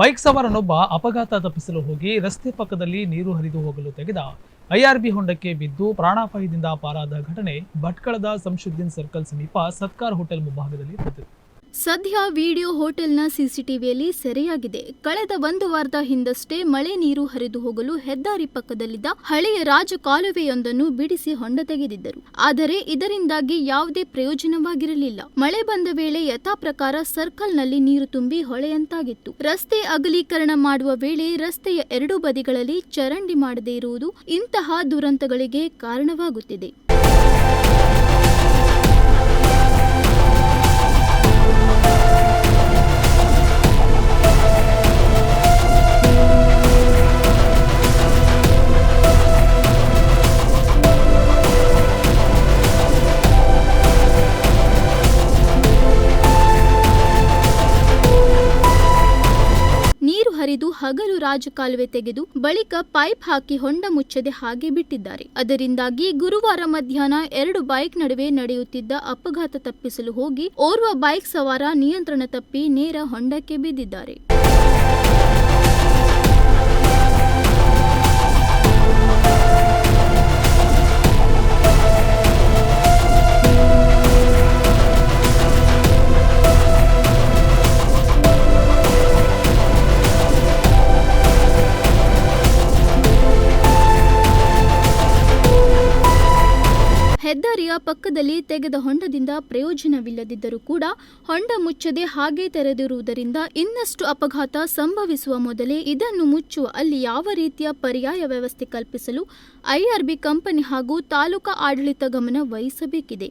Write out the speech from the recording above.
Bike ಸವಾರನೊಬ್ಬ ಅಪಘಾತ ತಪ್ಪಿಸಲು ಹೋಗಿ ರಸ್ತೆ ಪಕ್ಕದಲ್ಲಿ ನೀರು ಹರಿದು ಹೋಗಲು ತೆಗೆದ ಐಆರ್ಬಿ ಹೊಂಡಕ್ಕೆ ಬಿದ್ದು ಪ್ರಾಣಾಪಾಯದಿಂದ ಪಾರಾದ ಘಟನೆ ಭಟ್ಕಳದ ಸಂಶುದ್ದೀನ್ ಸರ್ಕಲ್ ಸಮೀಪ ಸತ್ಕಾರ್ ಹೋಟೆಲ್ ಮುಂಭಾಗದಲ್ಲಿ ನಡೆದಿದೆ. ಸದ್ಯ ವಿಡಿಯೋ ಹೋಟೆಲ್ನ ಸಿಸಿಟಿವಿಯಲ್ಲಿ ಸೆರೆಯಾಗಿದೆ. ಕಳೆದ ಒಂದು ವಾರದ ಹಿಂದಷ್ಟೇ ಮಳೆ ನೀರು ಹರಿದು ಹೋಗಲು ಹೆದ್ದಾರಿ ಪಕ್ಕದಲ್ಲಿದ್ದ ಹಳೆಯ ರಾಜ ಕಾಲುವೆಯೊಂದನ್ನು ಬಿಡಿಸಿ ಹೊಂಡ ತೆಗೆದಿದ್ದರು. ಆದರೆ ಇದರಿಂದಾಗಿ ಯಾವುದೇ ಪ್ರಯೋಜನವಾಗಿರಲಿಲ್ಲ. ಮಳೆ ಬಂದ ವೇಳೆ ಯಥಾ ಪ್ರಕಾರ ಸರ್ಕಲ್ನಲ್ಲಿ ನೀರು ತುಂಬಿ ಹೊಳೆಯಂತಾಗಿತ್ತು. ರಸ್ತೆ ಅಗಲೀಕರಣ ಮಾಡುವ ವೇಳೆ ರಸ್ತೆಯ ಎರಡೂ ಬದಿಗಳಲ್ಲಿ ಚರಂಡಿ ಮಾಡದೇ ಇರುವುದು ಇಂತಹ ದುರಂತಗಳಿಗೆ ಕಾರಣವಾಗುತ್ತಿದೆ. ಹಗಲು ರಾಜಕಾಲುವೆ ತೆಗೆದು ಬಳಿಕ ಪೈಪ್ ಹಾಕಿ ಹೊಂಡ ಮುಚ್ಚದೆ ಹಾಗೆ ಬಿಟ್ಟಿದ್ದಾರೆ. ಅದರಿಂದಾಗಿ ಗುರುವಾರ ಮಧ್ಯಾಹ್ನ ಎರಡು ಬೈಕ್ ನಡುವೆ ನಡೆಯುತ್ತಿದ್ದ ಅಪಘಾತ ತಪ್ಪಿಸಲು ಹೋಗಿ ಓರ್ವ ಬೈಕ್ ಸವಾರ ನಿಯಂತ್ರಣ ತಪ್ಪಿ ನೇರ ಹೊಂಡಕ್ಕೆ ಬಿದ್ದಿದ್ದಾರೆ. ಹೆದ್ದಾರಿಯ ಪಕ್ಕದಲ್ಲಿ ತೆಗೆದ ಹೊಂಡದಿಂದ ಪ್ರಯೋಜನವಿಲ್ಲದಿದ್ದರೂ ಕೂಡ ಹೊಂಡ ಮುಚ್ಚದೆ ಹಾಗೆ ತೆರೆದಿರುವುದರಿಂದ ಇನ್ನಷ್ಟು ಅಪಘಾತ ಸಂಭವಿಸುವ ಮೊದಲೇ ಇದನ್ನು ಮುಚ್ಚುವ ಅಲ್ಲಿ ಯಾವ ರೀತಿಯ ಪರ್ಯಾಯ ವ್ಯವಸ್ಥೆ ಕಲ್ಪಿಸಲು ಐಆರ್ಬಿ ಕಂಪನಿ ಹಾಗೂ ತಾಲೂಕಾ ಆಡಳಿತ ಗಮನ ವಹಿಸಬೇಕಿದೆ.